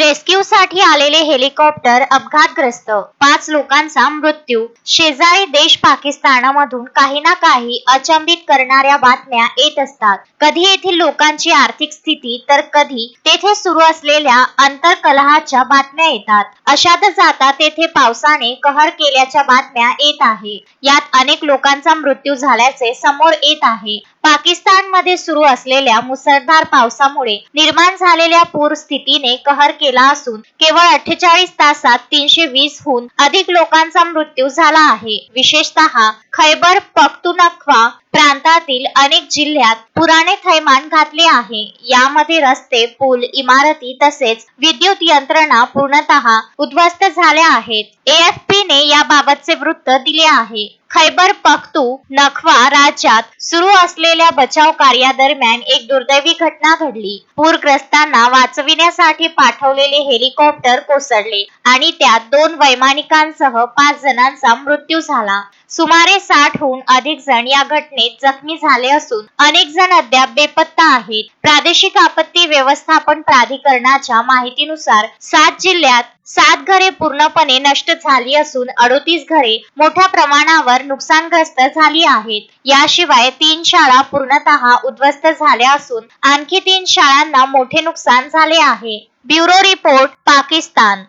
रेस्क्यूसाठी आलेले हेलिकॉप्टर अपघातग्रस्त. पाच लोकांचा मृत्यू. शेजारी देश पाकिस्तानामधून काही ना काही अचंबित करणाऱ्या बातम्या येत असतात. कधी येथील लोकांची आर्थिक स्थिती तर कधी तेथे सुरू असलेल्या अंतरकलहाच्या बातम्या येतात. अशातच आता तेथे पावसाने कहर केल्याच्या बातम्या येत आहे. यात अनेक लोकांचा मृत्यू झाल्याचे समोर येत आहे. पाकिस्तानमध्ये सुरू असलेल्या मुसळधार पावसामुळे निर्माण झालेल्या पूर स्थितीने कहर केला असून केवळ अठ्ठेचाळीस तासात तीनशे वीस हून अधिक लोकांचा मृत्यू झाला आहे. विशेषतः खैबर पख्तुनख्वा प्रांतातील अनेक जिल्ह्यात पुराने थैमान घातले आहे. यामध्ये रस्ते पूल इमारती तसेच विद्युत यंत्रणा पूर्णतः उद्ध्वस्त झाल्या आहेत. एएफपीने ने याबाबतचे वृत्त दिले आहे. खैबर पख्तू नखवा राज्यात सुरू असलेल्या बचाव कार्यादरम्यान एक दुर्दैवी घटना घडली. पूरग्रस्तांना वाचविण्यासाठी पाठवलेले हेलिकॉप्टर कोसळले आणि त्यात दोन वैमानिकांसह पाच जणांचा मृत्यू झाला. सुमारे साठहून अधिक जण या घटनेत जखमी झाले असून अनेक जण अद्याप बेपत्ता आहेत. प्रादेशिक आपत्ती व्यवस्थापन प्राधिकरणाच्या माहितीनुसार सात जिल्ह्यात सात घरे पूर्णपणे नष्ट झाली असून अडोतीस घरे मोठ्या प्रमाणावर नुकसानग्रस्त झाली आहेत. याशिवाय तीन शाळा पूर्णतः उद्ध्वस्त झाल्या असून आणखी तीन शाळांना मोठे नुकसान झाले आहे. Bureau report Pakistan.